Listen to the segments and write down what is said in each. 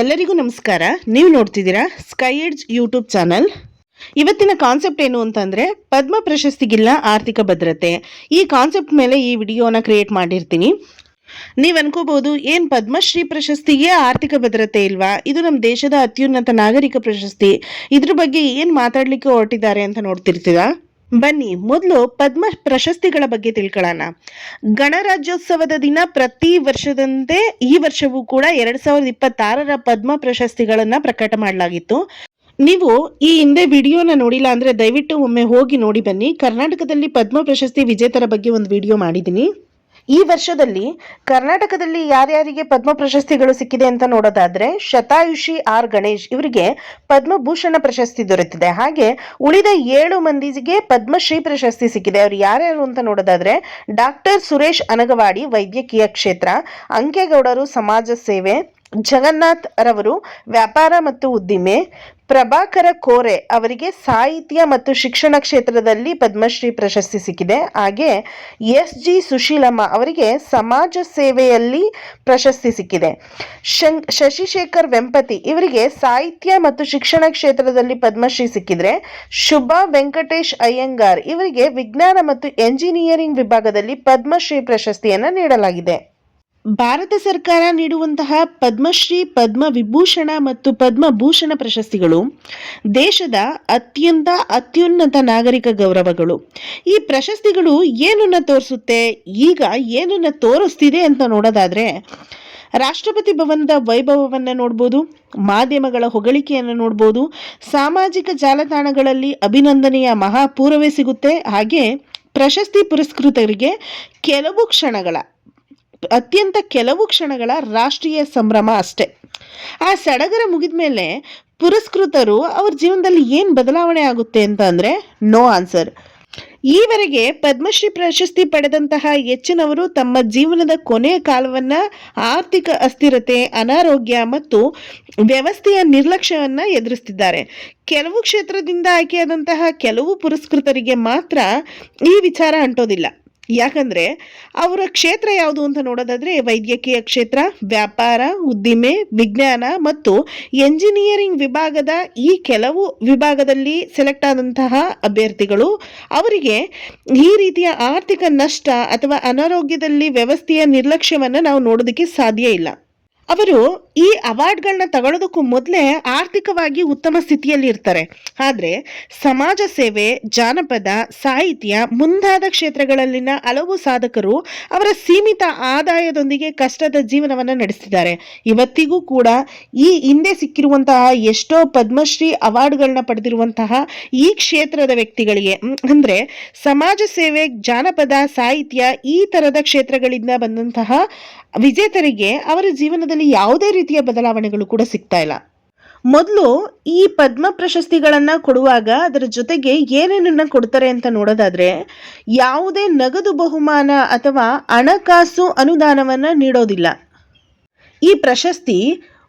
ಎಲ್ಲರಿಗೂ ನಮಸ್ಕಾರ. ನೀವು ನೋಡ್ತಿದ್ದೀರಾ ಸ್ಕೈ ಎಡ್ಜ್ ಯೂಟ್ಯೂಬ್ ಚಾನಲ್ ಇವತ್ತಿನ ಕಾನ್ಸೆಪ್ಟ್ ಏನು ಅಂತಂದ್ರೆ ಪದ್ಮ ಪ್ರಶಸ್ತಿಗಿಲ್ಲ ಆರ್ಥಿಕ ಭದ್ರತೆ. ಈ ಕಾನ್ಸೆಪ್ಟ್ ಮೇಲೆ ಈ ವಿಡಿಯೋನ ಕ್ರಿಯೇಟ್ ಮಾಡಿರ್ತೀನಿ. ನೀವು ಅನ್ಕೋಬಹುದು, ಏನ್ ಪದ್ಮಶ್ರೀ ಪ್ರಶಸ್ತಿಗೆ ಆರ್ಥಿಕ ಭದ್ರತೆ ಇಲ್ವಾ? ಇದು ನಮ್ಮ ದೇಶದ ಅತ್ಯುನ್ನತ ನಾಗರಿಕ ಪ್ರಶಸ್ತಿ. ಇದ್ರ ಬಗ್ಗೆ ಏನ್ ಮಾತಾಡ್ಲಿಕ್ಕೆ ಹೊರಟಿದ್ದಾರೆ ಅಂತ ನೋಡ್ತಿರ್ತೀರಾ? ಬನ್ನಿ, ಮೊದಲು ಪದ್ಮ ಪ್ರಶಸ್ತಿಗಳ ಬಗ್ಗೆ ತಿಳ್ಕೊಳ್ಳೋಣ. ಗಣರಾಜ್ಯೋತ್ಸವದ ದಿನ ಪ್ರತಿ ವರ್ಷದಂತೆ ಈ ವರ್ಷವೂ ಕೂಡ ಎರಡ್ ಸಾವಿರದ ಇಪ್ಪತ್ತಾರರ ಪದ್ಮ ಪ್ರಶಸ್ತಿಗಳನ್ನ ಪ್ರಕಟ ಮಾಡಲಾಗಿತ್ತು. ನೀವು ಈ ಹಿಂದೆ ವಿಡಿಯೋನ ನೋಡಿಲ್ಲ ಅಂದ್ರೆ ದಯವಿಟ್ಟು ಒಮ್ಮೆ ಹೋಗಿ ನೋಡಿ ಬನ್ನಿ. ಕರ್ನಾಟಕದಲ್ಲಿ ಪದ್ಮ ಪ್ರಶಸ್ತಿ ವಿಜೇತರ ಬಗ್ಗೆ ಒಂದು ವಿಡಿಯೋ ಮಾಡಿದ್ದೀನಿ. ಈ ವರ್ಷದಲ್ಲಿ ಕರ್ನಾಟಕದಲ್ಲಿ ಯಾರ್ಯಾರಿಗೆ ಪದ್ಮ ಪ್ರಶಸ್ತಿಗಳು ಸಿಕ್ಕಿದೆ ಅಂತ ನೋಡೋದಾದ್ರೆ ಶತಾಯುಷಿ ಆರ್ ಗಣೇಶ್ ಇವರಿಗೆ ಪದ್ಮಭೂಷಣ ಪ್ರಶಸ್ತಿ ದೊರೆತಿದೆ. ಹಾಗೆ ಉಳಿದ ಏಳು ಮಂದಿಗೆ ಪದ್ಮಶ್ರೀ ಪ್ರಶಸ್ತಿ ಸಿಕ್ಕಿದೆ. ಅವ್ರು ಯಾರ್ಯಾರು ಅಂತ ನೋಡೋದಾದ್ರೆ ಡಾಕ್ಟರ್ ಸುರೇಶ್ ಅನಗವಾಡಿ ವೈದ್ಯಕೀಯ ಕ್ಷೇತ್ರ, ಅಂಕೇಗೌಡರು ಸಮಾಜ ಸೇವೆ ಜಗನ್ನಾಥ್ ರವರು ವ್ಯಾಪಾರ ಮತ್ತು ಉದ್ದಿಮೆ, ಪ್ರಭಾಕರ ಕೋರೆ ಅವರಿಗೆ ಸಾಹಿತ್ಯ ಮತ್ತು ಶಿಕ್ಷಣ ಕ್ಷೇತ್ರದಲ್ಲಿ ಪದ್ಮಶ್ರೀ ಪ್ರಶಸ್ತಿ ಸಿಕ್ಕಿದೆ. ಹಾಗೆ ಎಸ್ ಜಿ ಸುಶೀಲಮ್ಮ ಅವರಿಗೆ ಸಮಾಜ ಸೇವೆಯಲ್ಲಿ ಪ್ರಶಸ್ತಿ ಸಿಕ್ಕಿದೆ. ಶಂ, ಶಶಿಶೇಖರ್ ವೆಂಪತಿ ಇವರಿಗೆ ಸಾಹಿತ್ಯ ಮತ್ತು ಶಿಕ್ಷಣ ಕ್ಷೇತ್ರದಲ್ಲಿ ಪದ್ಮಶ್ರೀ ಸಿಕ್ಕಿದ್ರೆ ಶುಭಾ ವೆಂಕಟೇಶ್ ಅಯ್ಯಂಗಾರ್ ಇವರಿಗೆ ವಿಜ್ಞಾನ ಮತ್ತು ಎಂಜಿನಿಯರಿಂಗ್ ವಿಭಾಗದಲ್ಲಿ ಪದ್ಮಶ್ರೀ ಪ್ರಶಸ್ತಿಯನ್ನು ನೀಡಲಾಗಿದೆ. ಭಾರತ ಸರ್ಕಾರ ನೀಡುವಂತಹ ಪದ್ಮಶ್ರೀ ಪದ್ಮ ವಿಭೂಷಣ ಮತ್ತು ಪದ್ಮಭೂಷಣ ಪ್ರಶಸ್ತಿಗಳು ದೇಶದ ಅತ್ಯಂತ ಅತ್ಯುನ್ನತ ನಾಗರಿಕ ಗೌರವಗಳು. ಈ ಪ್ರಶಸ್ತಿಗಳು ಏನನ್ನು ತೋರಿಸುತ್ತೆ? ಈಗ ಏನನ್ನು ತೋರಿಸ್ತಿದೆ ಅಂತ ನೋಡೋದಾದ್ರೆ, ರಾಷ್ಟ್ರಪತಿ ಭವನದ ವೈಭವವನ್ನು ನೋಡ್ಬೋದು, ಮಾಧ್ಯಮಗಳ ಹೊಗಳಿಕೆಯನ್ನು ನೋಡ್ಬೋದು, ಸಾಮಾಜಿಕ ಜಾಲತಾಣಗಳಲ್ಲಿ ಅಭಿನಂದನೆಯ ಮಹಾಪೂರವೇ ಸಿಗುತ್ತೆ. ಹಾಗೆ ಪ್ರಶಸ್ತಿ ಪುರಸ್ಕೃತರಿಗೆ ಕೆಲವು ಕ್ಷಣಗಳ ಅತ್ಯಂತ ಕೆಲವು ಕ್ಷಣಗಳ ರಾಷ್ಟ್ರೀಯ ಸಂಭ್ರಮ ಅಷ್ಟೇ. ಆ ಸಡಗರ ಮುಗಿದ ಮೇಲೆ ಪುರಸ್ಕೃತರು ಅವ್ರ ಜೀವನದಲ್ಲಿ ಏನು ಬದಲಾವಣೆ ಆಗುತ್ತೆ ಅಂತ ಅಂದರೆ ನೋ ಆನ್ಸರ್. ಈವರೆಗೆ ಪದ್ಮಶ್ರೀ ಪ್ರಶಸ್ತಿ ಪಡೆದಂತಹ ಹೆಚ್ಚಿನವರು ತಮ್ಮ ಜೀವನದ ಕೊನೆಯ ಕಾಲವನ್ನ ಆರ್ಥಿಕ ಅಸ್ಥಿರತೆ, ಅನಾರೋಗ್ಯ ಮತ್ತು ವ್ಯವಸ್ಥೆಯ ನಿರ್ಲಕ್ಷ್ಯವನ್ನು ಎದುರಿಸ್ತಿದ್ದಾರೆ. ಕೆಲವು ಕ್ಷೇತ್ರದಿಂದ ಆಯ್ಕೆಯಾದಂತಹ ಕೆಲವು ಪುರಸ್ಕೃತರಿಗೆ ಮಾತ್ರ ಈ ವಿಚಾರ ಅಂಟೋದಿಲ್ಲ. ಯಾಕಂದ್ರೆ ಅವರ ಕ್ಷೇತ್ರ ಯಾವುದು ಅಂತ ನೋಡೋದಾದ್ರೆ ವೈದ್ಯಕೀಯ ಕ್ಷೇತ್ರ, ವ್ಯಾಪಾರ, ಉದ್ದಿಮೆ, ವಿಜ್ಞಾನ ಮತ್ತು ಎಂಜಿನಿಯರಿಂಗ್ ವಿಭಾಗದ ಈ ಕೆಲವು ವಿಭಾಗದಲ್ಲಿ ಸೆಲೆಕ್ಟ್ ಆದಂತಹ ಅಭ್ಯರ್ಥಿಗಳು, ಅವರಿಗೆ ಈ ರೀತಿಯ ಆರ್ಥಿಕ ನಷ್ಟ ಅಥವಾ ಅನಾರೋಗ್ಯದಲ್ಲಿ ವ್ಯವಸ್ಥೆಯ ನಿರ್ಲಕ್ಷ್ಯವನ್ನು ನಾವು ನೋಡೋದಕ್ಕೆ ಸಾಧ್ಯ ಇಲ್ಲ. ಅವರು ಈ ಅವಾರ್ಡ್ಗಳನ್ನ ತಗೊಳ್ಳೋದಕ್ಕೂ ಮೊದಲೇ ಆರ್ಥಿಕವಾಗಿ ಉತ್ತಮ ಸ್ಥಿತಿಯಲ್ಲಿ ಇರ್ತಾರೆ. ಆದರೆ ಸಮಾಜ ಸೇವೆ, ಜಾನಪದ, ಸಾಹಿತ್ಯ ಮುಂತಾದ ಕ್ಷೇತ್ರಗಳಲ್ಲಿನ ಹಲವು ಸಾಧಕರು ಅವರ ಸೀಮಿತ ಆದಾಯದೊಂದಿಗೆ ಕಷ್ಟದ ಜೀವನವನ್ನು ನಡೆಸಿದ್ದಾರೆ ಇವತ್ತಿಗೂ ಕೂಡ ಈ ಹಿಂದೆ ಸಿಕ್ಕಿರುವಂತಹ ಎಷ್ಟೋ ಪದ್ಮಶ್ರೀ ಅವಾರ್ಡ್ಗಳನ್ನ ಪಡೆದಿರುವಂತಹ ಈ ಕ್ಷೇತ್ರದ ವ್ಯಕ್ತಿಗಳಿಗೆ ಅಂದ್ರೆ ಸಮಾಜ ಸೇವೆ, ಜಾನಪದ, ಸಾಹಿತ್ಯ ಈ ತರದ ಕ್ಷೇತ್ರಗಳಿಂದ ಬಂದಂತಹ ವಿಜೇತರಿಗೆ ಅವರ ಜೀವನದಲ್ಲಿ ಯಾವುದೇ ರೀತಿಯ ಬದಲಾವಣೆಗಳು ಕೂಡ ಸಿಗ್ತಾ ಇಲ್ಲ. ಮೊದಲು ಈ ಪದ್ಮ ಪ್ರಶಸ್ತಿಗಳನ್ನ ಕೊಡುವಾಗ ಅದರ ಜೊತೆಗೆ ಏನೇನನ್ನ ಕೊಡ್ತಾರೆ ಅಂತ ನೋಡೋದಾದ್ರೆ ಯಾವುದೇ ನಗದು ಬಹುಮಾನ ಅಥವಾ ಹಣಕಾಸು ಅನುದಾನವನ್ನ ನೀಡೋದಿಲ್ಲ. ಈ ಪ್ರಶಸ್ತಿ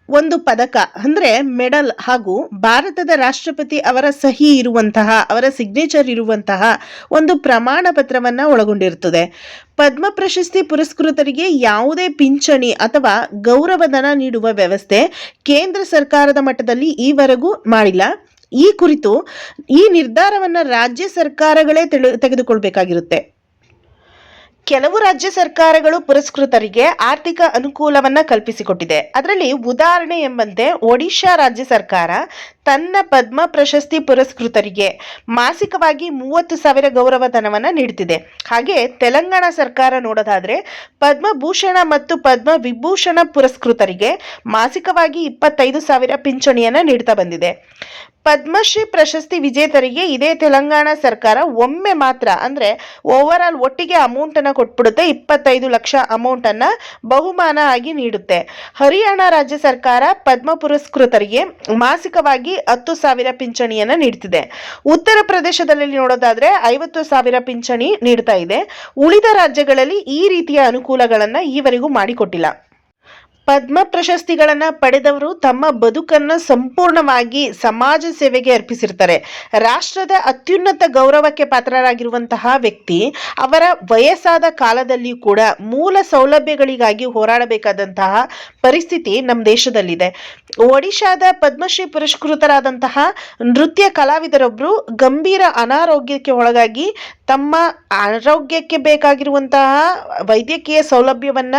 ಒಂದು ಪದಕ ಅಂದ್ರೆ ಮೆಡಲ್ ಹಾಗೂ ಭಾರತದ ರಾಷ್ಟ್ರಪತಿ ಅವರ ಸಹಿ ಇರುವಂತಹ, ಅವರ ಸಿಗ್ನೇಚರ್ ಇರುವಂತಹ ಒಂದು ಪ್ರಮಾಣ ಪತ್ರವನ್ನ ಒಳಗೊಂಡಿರುತ್ತದೆ. ಪದ್ಮ ಪ್ರಶಸ್ತಿ ಪುರಸ್ಕೃತರಿಗೆ ಯಾವುದೇ ಪಿಂಚಣಿ ಅಥವಾ ಗೌರವಧನ ನೀಡುವ ವ್ಯವಸ್ಥೆ ಕೇಂದ್ರ ಸರ್ಕಾರದ ಮಟ್ಟದಲ್ಲಿ ಈವರೆಗೂ ಮಾಡಿಲ್ಲ. ಈ ಕುರಿತು ಈ ನಿರ್ಧಾರವನ್ನ ರಾಜ್ಯ ಸರ್ಕಾರಗಳೇ ತೆಗೆದುಕೊಳ್ಬೇಕಾಗಿರುತ್ತೆ. ಕೆಲವು ರಾಜ್ಯ ಸರ್ಕಾರಗಳು ಪುರಸ್ಕೃತರಿಗೆ ಆರ್ಥಿಕ ಅನುಕೂಲವನ್ನ ಕಲ್ಪಿಸಿಕೊಟ್ಟಿದೆ. ಅದರಲ್ಲಿ ಉದಾಹರಣೆ ಎಂಬಂತೆ ಒಡಿಶಾ ರಾಜ್ಯ ಸರ್ಕಾರ ತನ್ನ ಪದ್ಮ ಪ್ರಶಸ್ತಿ ಪುರಸ್ಕೃತರಿಗೆ ಮಾಸಿಕವಾಗಿ ಮೂವತ್ತು ಸಾವಿರ ಗೌರವಧನವನ್ನು ನೀಡುತ್ತಿದೆ ಹಾಗೆ ತೆಲಂಗಾಣ ಸರ್ಕಾರ ನೋಡೋದಾದ್ರೆ ಪದ್ಮಭೂಷಣ ಮತ್ತು ಪದ್ಮ ವಿಭೂಷಣ ಪುರಸ್ಕೃತರಿಗೆ ಮಾಸಿಕವಾಗಿ ಇಪ್ಪತ್ತೈದು ಸಾವಿರ ಪಿಂಚಣಿಯನ್ನು ನೀಡ್ತಾ ಬಂದಿದೆ. ಪದ್ಮಶ್ರೀ ಪ್ರಶಸ್ತಿ ವಿಜೇತರಿಗೆ ಇದೇ ತೆಲಂಗಾಣ ಸರ್ಕಾರ ಒಮ್ಮೆ ಮಾತ್ರ ಅಂದ್ರೆ ಓವರ್ ಆಲ್ ಒಟ್ಟಿಗೆ ಅಮೌಂಟನ್ನು ಕೊಟ್ಬಿಡುತ್ತೆ. ಇಪ್ಪತ್ತೈದು ಲಕ್ಷ ಅಮೌಂಟನ್ನು ಬಹುಮಾನ ಆಗಿ ನೀಡುತ್ತೆ. ಹರಿಯಾಣ ರಾಜ್ಯ ಸರ್ಕಾರ ಪದ್ಮ ಪುರಸ್ಕೃತರಿಗೆ ಮಾಸಿಕವಾಗಿ ಹತ್ತು ಸಾವಿರ ಪಿಂಚಣಿಯನ್ನ ನೀಡ್ತಿದೆ. ಉತ್ತರ ಪ್ರದೇಶದಲ್ಲಿ ನೋಡೋದಾದ್ರೆ ಐವತ್ತು ಸಾವಿರ ಪಿಂಚಣಿ ನೀಡ್ತಾ ಇದೆ. ಉಳಿದ ರಾಜ್ಯಗಳಲ್ಲಿ ಈ ರೀತಿಯ ಅನುಕೂಲಗಳನ್ನ ಈವರೆಗೂ ಮಾಡಿಕೊಟ್ಟಿಲ್ಲ. ಪದ್ಮ ಪ್ರಶಸ್ತಿಗಳನ್ನ ಪಡೆದವರು ತಮ್ಮ ಬದುಕನ್ನ ಸಂಪೂರ್ಣವಾಗಿ ಸಮಾಜ ಸೇವೆಗೆ ಅರ್ಪಿಸಿರ್ತಾರೆ. ರಾಷ್ಟ್ರದ ಅತ್ಯುನ್ನತ ಗೌರವಕ್ಕೆ ಪಾತ್ರರಾಗಿರುವಂತಹ ವ್ಯಕ್ತಿ ಅವರ ವಯಸ್ಸಾದ ಕಾಲದಲ್ಲಿಯೂ ಕೂಡ ಮೂಲ ಸೌಲಭ್ಯಗಳಿಗಾಗಿ ಹೋರಾಡಬೇಕಾದಂತಹ ಪರಿಸ್ಥಿತಿ ನಮ್ಮ ದೇಶದಲ್ಲಿದೆ. ಒಡಿಶಾದ ಪದ್ಮಶ್ರೀ ಪುರಸ್ಕೃತರಾದಂತಹ ನೃತ್ಯ ಕಲಾವಿದರೊಬ್ಬರು ಗಂಭೀರ ಅನಾರೋಗ್ಯಕ್ಕೆ ಒಳಗಾಗಿ ತಮ್ಮ ಆರೋಗ್ಯಕ್ಕೆ ಬೇಕಾಗಿರುವಂತಹ ವೈದ್ಯಕೀಯ ಸೌಲಭ್ಯವನ್ನ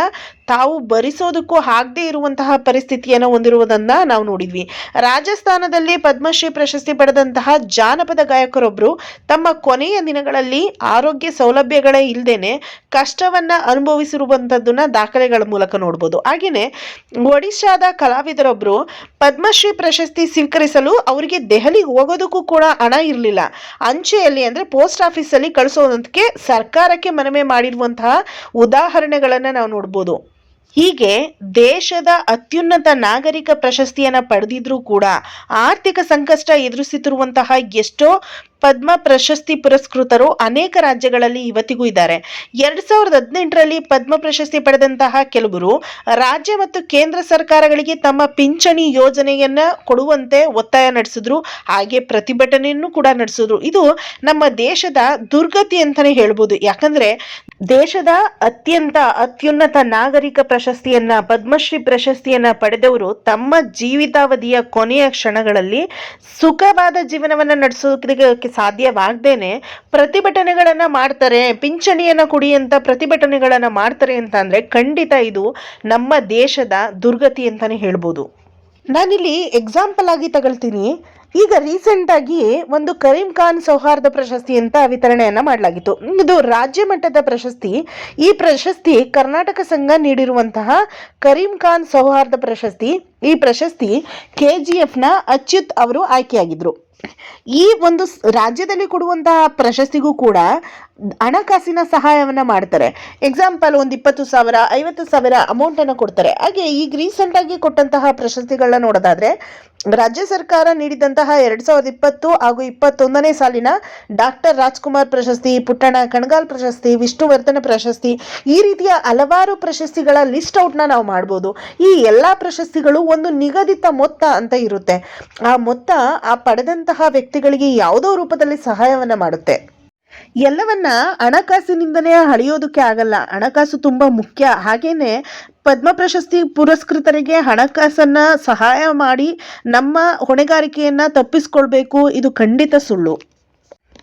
ತಾವು ಭರಿಸೋದಕ್ಕೂ ಆಗದೇ ಇರುವಂತಹ ಪರಿಸ್ಥಿತಿಯನ್ನು ಹೊಂದಿರುವುದನ್ನು ನಾವು ನೋಡಿದ್ವಿ. ರಾಜಸ್ಥಾನದಲ್ಲಿ ಪದ್ಮಶ್ರೀ ಪ್ರಶಸ್ತಿ ಪಡೆದಂತಹ ಜಾನಪದ ಗಾಯಕರೊಬ್ಬರು ತಮ್ಮ ಕೊನೆಯ ದಿನಗಳಲ್ಲಿ ಆರೋಗ್ಯ ಸೌಲಭ್ಯಗಳೇ ಇಲ್ಲದೇನೆ ಕಷ್ಟವನ್ನ ಅನುಭವಿಸಿರುವಂಥದ್ದನ್ನು ದಾಖಲೆಗಳ ಮೂಲಕ ನೋಡ್ಬೋದು. ಹಾಗೆಯೇ ಒಡಿಶಾದ ಕಲಾವಿದರೊಬ್ಬರು ಪದ್ಮಶ್ರೀ ಪ್ರಶಸ್ತಿ ಸ್ವೀಕರಿಸಲು ಅವರಿಗೆ ದೆಹಲಿಗೆ ಹೋಗೋದಕ್ಕೂ ಕೂಡ ಹಣ ಇರಲಿಲ್ಲ. ಅಂಚೆಯಲ್ಲಿ ಅಂದರೆ ಪೋಸ್ಟ್ ಆಫೀಸಲ್ಲಿ ಕಳಿಸೋದಕ್ಕೆ ಸರ್ಕಾರಕ್ಕೆ ಮನವಿ ಮಾಡಿರುವಂತಹ ಉದಾಹರಣೆಗಳನ್ನು ನಾವು ನೋಡ್ಬೋದು. ಹೀಗೆ ದೇಶದ ಅತ್ಯುನ್ನತ ನಾಗರಿಕ ಪ್ರಶಸ್ತಿಯನ್ನು ಪಡೆದಿದ್ರೂ ಕೂಡ ಆರ್ಥಿಕ ಸಂಕಷ್ಟ ಎದುರಿಸುತ್ತಿರುವಂತಹ ಎಷ್ಟೋ ಪದ್ಮ ಪ್ರಶಸ್ತಿ ಪುರಸ್ಕೃತರು ಅನೇಕ ರಾಜ್ಯಗಳಲ್ಲಿ ಇವತ್ತಿಗೂ ಇದ್ದಾರೆ. ಎರಡ್ ಸಾವಿರದ ಹದಿನೆಂಟರಲ್ಲಿ ಪದ್ಮ ಪ್ರಶಸ್ತಿ ಪಡೆದಂತಹ ಕೆಲವರು ರಾಜ್ಯ ಮತ್ತು ಕೇಂದ್ರ ಸರ್ಕಾರಗಳಿಗೆ ತಮ್ಮ ಪಿಂಚಣಿ ಯೋಜನೆಯನ್ನ ಕೊಡುವಂತೆ ಒತ್ತಾಯ ನಡೆಸಿದ್ರು, ಹಾಗೆ ಪ್ರತಿಭಟನೆಯನ್ನು ಕೂಡ ನಡೆಸಿದ್ರು. ಇದು ನಮ್ಮ ದೇಶದ ದುರ್ಗತಿ ಅಂತಾನೆ ಹೇಳ್ಬೋದು. ಯಾಕಂದ್ರೆ ದೇಶದ ಅತ್ಯಂತ ಅತ್ಯುನ್ನತ ನಾಗರಿಕ ಪ್ರಶಸ್ತಿಯನ್ನ, ಪದ್ಮಶ್ರೀ ಪ್ರಶಸ್ತಿಯನ್ನ ಪಡೆದವರು ತಮ್ಮ ಜೀವಿತಾವಧಿಯ ಕೊನೆಯ ಕ್ಷಣಗಳಲ್ಲಿ ಸುಖವಾದ ಜೀವನವನ್ನ ನಡೆಸೋದಕ್ಕೆ ಸಾಧ್ಯವಾಗ್ದೇನೆ. ಪ್ರತಿಭಟನೆಗಳನ್ನ ಮಾಡ್ತಾರೆ, ಪಿಂಚಣಿಯನ್ನ ಕೊಡಿ ಅಂತ ಪ್ರತಿಭಟನೆಗಳನ್ನ ಮಾಡ್ತಾರೆ ಅಂತ ಅಂದರೆ ಖಂಡಿತ ಇದು ನಮ್ಮ ದೇಶದ ದುರ್ಗತಿ ಅಂತಾನೆ ಹೇಳ್ಬೋದು. ನಾನಿಲ್ಲಿ ಎಕ್ಸಾಂಪಲ್ ಆಗಿ ತಗೊಳ್ತೀನಿ. ಈಗ ರೀಸೆಂಟ್ ಆಗಿ ಒಂದು ಕರೀಂ ಖಾನ್ ಸೌಹಾರ್ದ ಪ್ರಶಸ್ತಿ ಅಂತ ವಿತರಣೆಯನ್ನ ಮಾಡಲಾಗಿತ್ತು. ಇದು ರಾಜ್ಯ ಮಟ್ಟದ ಪ್ರಶಸ್ತಿ. ಈ ಪ್ರಶಸ್ತಿ ಕರ್ನಾಟಕ ಸಂಘ ನೀಡಿರುವಂತಹ ಕರೀಂ ಖಾನ್ ಸೌಹಾರ್ದ ಪ್ರಶಸ್ತಿ. ಈ ಪ್ರಶಸ್ತಿ ಕೆ ಜಿ ಎಫ್ನ ಅಚ್ಯುತ್ ಅವರು ಆಯ್ಕೆಯಾಗಿದ್ರು. ಈ ಒಂದು ರಾಜ್ಯದಲ್ಲಿ ಕೊಡುವಂತಹ ಪ್ರಶಸ್ತಿಗೂ ಕೂಡ ಹಣಕಾಸಿನ ಸಹಾಯವನ್ನ ಮಾಡ್ತಾರೆ. ಎಕ್ಸಾಂಪಲ್ ಒಂದು ಇಪ್ಪತ್ತು ಸಾವಿರ, ಐವತ್ತು ಸಾವಿರ ಅಮೌಂಟ್ ಅನ್ನು ಕೊಡ್ತಾರೆ. ಹಾಗೆ ಈಗ ರೀಸೆಂಟ್ ಆಗಿ ಕೊಟ್ಟಂತಹ ಪ್ರಶಸ್ತಿಗಳನ್ನ ನೋಡೋದಾದ್ರೆ, ರಾಜ್ಯ ಸರ್ಕಾರ ನೀಡಿದಂತಹ ಎರಡ್ ಸಾವಿರದ ಇಪ್ಪತ್ತು ಹಾಗೂ ಇಪ್ಪತ್ತೊಂದನೇ ಸಾಲಿನ ಡಾಕ್ಟರ್ ರಾಜ್ಕುಮಾರ್ ಪ್ರಶಸ್ತಿ ಪುಟ್ಟಣ ಕಣಗಾಲ್ ಪ್ರಶಸ್ತಿ, ವಿಷ್ಣುವರ್ಧನ ಪ್ರಶಸ್ತಿ, ಈ ರೀತಿಯ ಹಲವಾರು ಪ್ರಶಸ್ತಿಗಳ ಲಿಸ್ಟ್ ಔಟ್ನ ನಾವು ಮಾಡ್ಬೋದು. ಈ ಎಲ್ಲ ಪ್ರಶಸ್ತಿಗಳು ಒಂದು ನಿಗದಿತ ಮೊತ್ತ ಅಂತ ಇರುತ್ತೆ. ಆ ಮೊತ್ತ ಆ ಪಡೆದಂತಹ ವ್ಯಕ್ತಿಗಳಿಗೆ ಯಾವುದೋ ರೂಪದಲ್ಲಿ ಸಹಾಯವನ್ನ ಮಾಡುತ್ತೆ. ಎಲ್ಲವನ್ನ ಹಣಕಾಸಿನಿಂದನೇ ಅಳೆಯೋದಕ್ಕೆ ಆಗಲ್ಲ. ಹಣಕಾಸು ತುಂಬಾ ಮುಖ್ಯ. ಹಾಗೇನೆ ಪದ್ಮ ಪ್ರಶಸ್ತಿ ಪುರಸ್ಕೃತರಿಗೆ ಹಣಕಾಸನ್ನ ಸಹಾಯ ಮಾಡಿ ನಮ್ಮ ಹೊಣೆಗಾರಿಕೆಯನ್ನ ತಪ್ಪಿಸ್ಕೊಳ್ಬೇಕು. ಇದು ಖಂಡಿತ ಸುಳ್ಳು.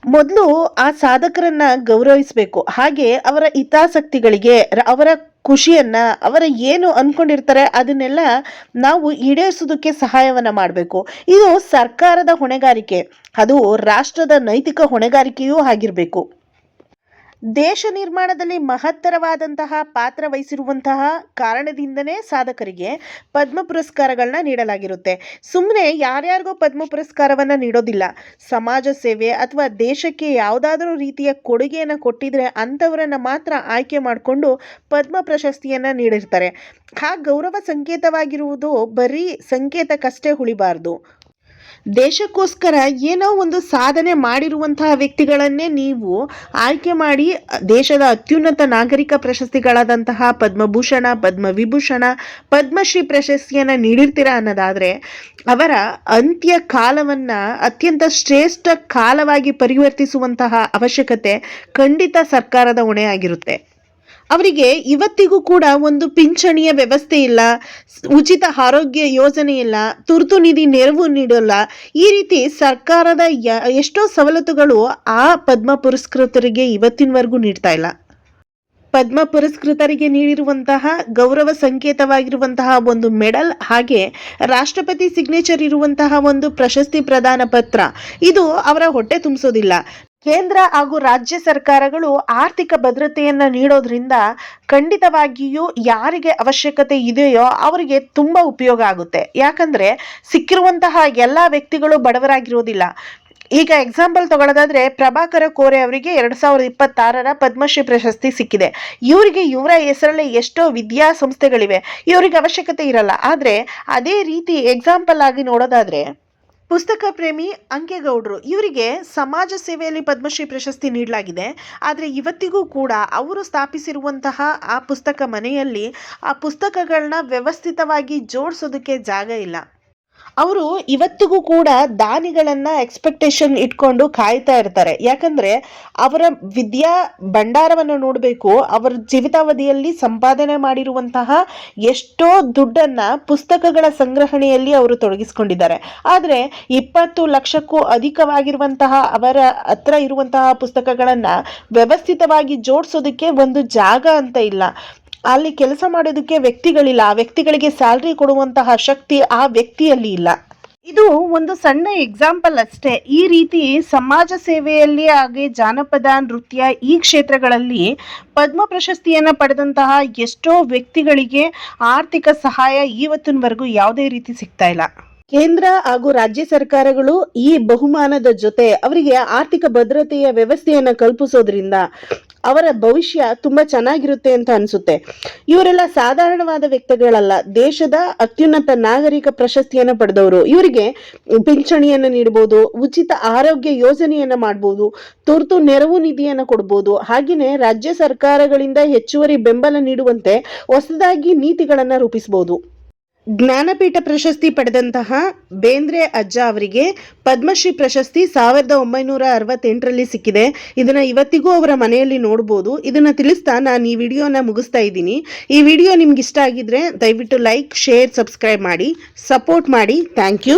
ಮೊದಲು ಆ ಸಾಧಕರನ್ನ ಗೌರವಿಸಬೇಕು. ಹಾಗೆ ಅವರ ಹಿತಾಸಕ್ತಿಗಳಿಗೆ, ಅವರ ಖುಷಿಯನ್ನ ಅವರ ಏನು ಅಂದ್ಕೊಂಡಿರ್ತಾರೆ ಅದನ್ನೆಲ್ಲ ನಾವು ಈಡೇರಿಸೋದಕ್ಕೆ ಸಹಾಯವನ್ನು ಮಾಡಬೇಕು. ಇದು ಸರ್ಕಾರದ ಹೊಣೆಗಾರಿಕೆ. ಅದು ರಾಷ್ಟ್ರದ ನೈತಿಕ ಹೊಣೆಗಾರಿಕೆಯೂ ಆಗಿರಬೇಕು. ದೇಶ ನಿರ್ಮಾಣದಲ್ಲಿ ಮಹತ್ತರವಾದಂತಹ ಪಾತ್ರ ವಹಿಸಿರುವಂತಹ ಕಾರಣದಿಂದನೇ ಸಾಧಕರಿಗೆ ಪದ್ಮ ಪುರಸ್ಕಾರಗಳನ್ನ ನೀಡಲಾಗಿರುತ್ತೆ. ಸುಮ್ಮನೆ ಯಾರ್ಯಾರಿಗೂ ಪದ್ಮ ಪುರಸ್ಕಾರವನ್ನ ನೀಡೋದಿಲ್ಲ. ಸಮಾಜ ಸೇವೆ ಅಥವಾ ದೇಶಕ್ಕೆ ಯಾವುದಾದ್ರೂ ರೀತಿಯ ಕೊಡುಗೆಯನ್ನು ಕೊಟ್ಟಿದ್ರೆ ಅಂಥವರನ್ನು ಮಾತ್ರ ಆಯ್ಕೆ ಮಾಡಿಕೊಂಡು ಪದ್ಮ ಪ್ರಶಸ್ತಿಯನ್ನ ನೀಡಿರ್ತಾರೆ. ಆ ಗೌರವ ಸಂಕೇತವಾಗಿರುವುದು ಬರೀ ಸಂಕೇತಕ್ಕಷ್ಟೇ ಉಳಿಬಾರ್ದು ದೇಶಕ್ಕೋಸ್ಕರ ಏನೋ ಒಂದು ಸಾಧನೆ ಮಾಡಿರುವಂತಹ ವ್ಯಕ್ತಿಗಳನ್ನೇ ನೀವು ಆಯ್ಕೆ ಮಾಡಿ, ದೇಶದ ಅತ್ಯುನ್ನತ ನಾಗರಿಕ ಪ್ರಶಸ್ತಿಗಳಾದಂತಹ ಪದ್ಮಭೂಷಣ, ಪದ್ಮವಿಭೂಷಣ, ಪದ್ಮಶ್ರೀ ಪ್ರಶಸ್ತಿಯನ್ನು ನೀಡಿರ್ತೀರಾ ಅನ್ನೋದಾದರೆ, ಅವರ ಅಂತ್ಯ ಕಾಲವನ್ನು ಅತ್ಯಂತ ಶ್ರೇಷ್ಠ ಕಾಲವಾಗಿ ಪರಿವರ್ತಿಸುವಂತಹ ಅವಶ್ಯಕತೆ ಖಂಡಿತ ಸರ್ಕಾರದ ಹೊಣೆಯಾಗಿರುತ್ತೆ. ಅವರಿಗೆ ಇವತ್ತಿಗೂ ಕೂಡ ಒಂದು ಪಿಂಚಣಿಯ ವ್ಯವಸ್ಥೆ ಇಲ್ಲ, ಉಚಿತ ಆರೋಗ್ಯ ಯೋಜನೆ ಇಲ್ಲ, ತುರ್ತು ನಿಧಿ ನೆರವು ನೀಡಲ್ಲ. ಈ ರೀತಿ ಸರ್ಕಾರದ ಎಷ್ಟೋ ಸವಲತ್ತುಗಳು ಆ ಪದ್ಮ ಪುರಸ್ಕೃತರಿಗೆ ಇವತ್ತಿನವರೆಗೂ ನೀಡ್ತಾ ಇಲ್ಲ. ಪದ್ಮ ಪುರಸ್ಕೃತರಿಗೆ ನೀಡಿರುವಂತಹ ಗೌರವ ಸಂಕೇತವಾಗಿರುವಂತಹ ಒಂದು ಮೆಡಲ್ ಹಾಗೆ ರಾಷ್ಟ್ರಪತಿ ಸಿಗ್ನೇಚರ್ ಇರುವಂತಹ ಒಂದು ಪ್ರಶಸ್ತಿ ಪ್ರದಾನ ಪತ್ರ. ಇದು ಅವರ ಹೊಟ್ಟೆ ತುಂಬಿಸೋದಿಲ್ಲ. ಕೇಂದ್ರ ಹಾಗೂ ರಾಜ್ಯ ಸರ್ಕಾರಗಳು ಆರ್ಥಿಕ ಭದ್ರತೆಯನ್ನು ನೀಡೋದ್ರಿಂದ ಖಂಡಿತವಾಗಿಯೂ ಯಾರಿಗೆ ಅವಶ್ಯಕತೆ ಇದೆಯೋ ಅವರಿಗೆ ತುಂಬ ಉಪಯೋಗ ಆಗುತ್ತೆ. ಯಾಕಂದ್ರೆ ಸಿಕ್ಕಿರುವಂತಹ ಎಲ್ಲ ವ್ಯಕ್ತಿಗಳು ಬಡವರಾಗಿರೋದಿಲ್ಲ. ಈಗ ಎಕ್ಸಾಂಪಲ್ ತಗೊಳ್ಳೋದಾದ್ರೆ ಪ್ರಭಾಕರ ಕೋರೆ ಅವರಿಗೆ ಎರಡು ಸಾವಿರದ ಇಪ್ಪತ್ತಾರರ ಪದ್ಮಶ್ರೀ ಪ್ರಶಸ್ತಿ ಸಿಕ್ಕಿದೆ. ಇವರಿಗೆ ಇವರ ಹೆಸರಲ್ಲೇ ಎಷ್ಟೋ ವಿದ್ಯಾಸಂಸ್ಥೆಗಳಿವೆ ಇವರಿಗೆ ಅವಶ್ಯಕತೆ ಇರಲ್ಲ. ಆದರೆ ಅದೇ ರೀತಿ ಎಕ್ಸಾಂಪಲ್ ಆಗಿ ನೋಡೋದಾದ್ರೆ ಪುಸ್ತಕ ಪ್ರೇಮಿ ಅಂಕೇಗೌಡರು. ಇವರಿಗೆ ಸಮಾಜ ಸೇವೆಯಲ್ಲಿ ಪದ್ಮಶ್ರೀ ಪ್ರಶಸ್ತಿ ನೀಡಲಾಗಿದೆ. ಆದರೆ ಇವತ್ತಿಗೂ ಕೂಡ ಅವರು ಸ್ಥಾಪಿಸಿರುವಂತಹ ಆ ಪುಸ್ತಕ ಮನೆಯಲ್ಲಿ ಆ ಪುಸ್ತಕಗಳನ್ನ ವ್ಯವಸ್ಥಿತವಾಗಿ ಜೋಡಿಸೋದಕ್ಕೆ ಜಾಗ ಇಲ್ಲ. ಅವರು ಇವತ್ತಿಗೂ ಕೂಡ ದಾನಿಗಳನ್ನ ಎಕ್ಸ್ಪೆಕ್ಟೇಷನ್ ಇಟ್ಕೊಂಡು ಕಾಯ್ತಾ ಇರ್ತಾರೆ. ಯಾಕಂದ್ರೆ ಅವರ ವಿದ್ಯಾ ಭಂಡಾರವನ್ನು ನೋಡಬೇಕು, ಅವರ ಜೀವಿತಾವಧಿಯಲ್ಲಿ ಸಂಪಾದನೆ ಮಾಡಿರುವಂತಹ ಎಷ್ಟೋ ದುಡ್ಡನ್ನ ಪುಸ್ತಕಗಳ ಸಂಗ್ರಹಣೆಯಲ್ಲಿ ಅವರು ತೊಡಗಿಸಿಕೊಂಡಿದ್ದಾರೆ. ಆದರೆ ಇಪ್ಪತ್ತು ಲಕ್ಷಕ್ಕೂ ಅಧಿಕವಾಗಿರುವಂತಹ ಅವರ ಹತ್ರ ಇರುವಂತಹ ಪುಸ್ತಕಗಳನ್ನ ವ್ಯವಸ್ಥಿತವಾಗಿ ಜೋಡಿಸೋದಕ್ಕೆ ಒಂದು ಜಾಗ ಅಂತ ಇಲ್ಲ. ಅಲ್ಲಿ ಕೆಲಸ ಮಾಡೋದಕ್ಕೆ ವ್ಯಕ್ತಿಗಳಿಲ್ಲ. ಆ ವ್ಯಕ್ತಿಗಳಿಗೆ ಸ್ಯಾಲ್ರಿ ಕೊಡುವಂತಹ ಶಕ್ತಿ ಆ ವ್ಯಕ್ತಿಯಲ್ಲಿ ಇಲ್ಲ. ಇದು ಒಂದು ಸಣ್ಣ ಎಕ್ಸಾಂಪಲ್ ಅಷ್ಟೇ. ಈ ರೀತಿ ಸಮಾಜ ಸೇವೆಯಲ್ಲಿ ಹಾಗೆ ಜಾನಪದ ನೃತ್ಯ ಈ ಕ್ಷೇತ್ರಗಳಲ್ಲಿ ಪದ್ಮ ಪ್ರಶಸ್ತಿಯನ್ನು ಪಡೆದಂತಹ ಎಷ್ಟೋ ವ್ಯಕ್ತಿಗಳಿಗೆ ಆರ್ಥಿಕ ಸಹಾಯ ಇವತ್ತಿನವರೆಗೂ ಯಾವುದೇ ರೀತಿ ಸಿಗ್ತಾ ಇಲ್ಲ. ಕೇಂದ್ರ ಹಾಗೂ ರಾಜ್ಯ ಸರ್ಕಾರಗಳು ಈ ಬಹುಮಾನದ ಜೊತೆ ಅವರಿಗೆ ಆರ್ಥಿಕ ಭದ್ರತೆಯ ವ್ಯವಸ್ಥೆಯನ್ನು ಕಲ್ಪಿಸೋದ್ರಿಂದ ಅವರ ಭವಿಷ್ಯ ತುಂಬಾ ಚೆನ್ನಾಗಿರುತ್ತೆ ಅಂತ ಅನ್ಸುತ್ತೆ. ಇವರೆಲ್ಲ ಸಾಧಾರಣವಾದ ವ್ಯಕ್ತಿಗಳಲ್ಲ. ದೇಶದ ಅತ್ಯುನ್ನತ ನಾಗರಿಕ ಪ್ರಶಸ್ತಿಯನ್ನ ಪಡೆದವರು. ಇವರಿಗೆ ಪಿಂಚಣಿಯನ್ನು ನೀಡಬಹುದು ಉಚಿತ ಆರೋಗ್ಯ ಯೋಜನೆಯನ್ನ ಮಾಡಬಹುದು ತುರ್ತು ನೆರವು ನಿಧಿಯನ್ನ ಕೊಡಬಹುದು ಹಾಗೆಯೇ ರಾಜ್ಯ ಸರ್ಕಾರಗಳಿಂದ ಹೆಚ್ಚುವರಿ ಬೆಂಬಲ ನೀಡುವಂತೆ ಹೊಸದಾಗಿ ನೀತಿಗಳನ್ನ ರೂಪಿಸಬಹುದು ಜ್ಞಾನಪೀಠ ಪ್ರಶಸ್ತಿ ಪಡೆದಂತಹ ಬೇಂದ್ರೆ ಅಜ್ಜ ಅವರಿಗೆ ಪದ್ಮಶ್ರೀ ಪ್ರಶಸ್ತಿ ಸಾವಿರದ ಒಂಬೈನೂರ ಅರವತ್ತೆಂಟರಲ್ಲಿ ಸಿಕ್ಕಿದೆ. ಇದನ್ನ ಇವತ್ತಿಗೂ ಅವರ ಮನೆಯಲ್ಲಿ ನೋಡ್ಬೋದು. ಇದನ್ನ ತಿಳಿಸ್ತಾ ನಾನು ಈ ವಿಡಿಯೋನ ಮುಗಿಸ್ತಾ ಇದ್ದೀನಿ. ಈ ವಿಡಿಯೋ ನಿಮ್ಗೆ ಇಷ್ಟ ಆಗಿದ್ರೆ ದಯವಿಟ್ಟು ಲೈಕ್, ಶೇರ್, ಸಬ್ಸ್ಕ್ರೈಬ್ ಮಾಡಿ, ಸಪೋರ್ಟ್ ಮಾಡಿ. Thank you.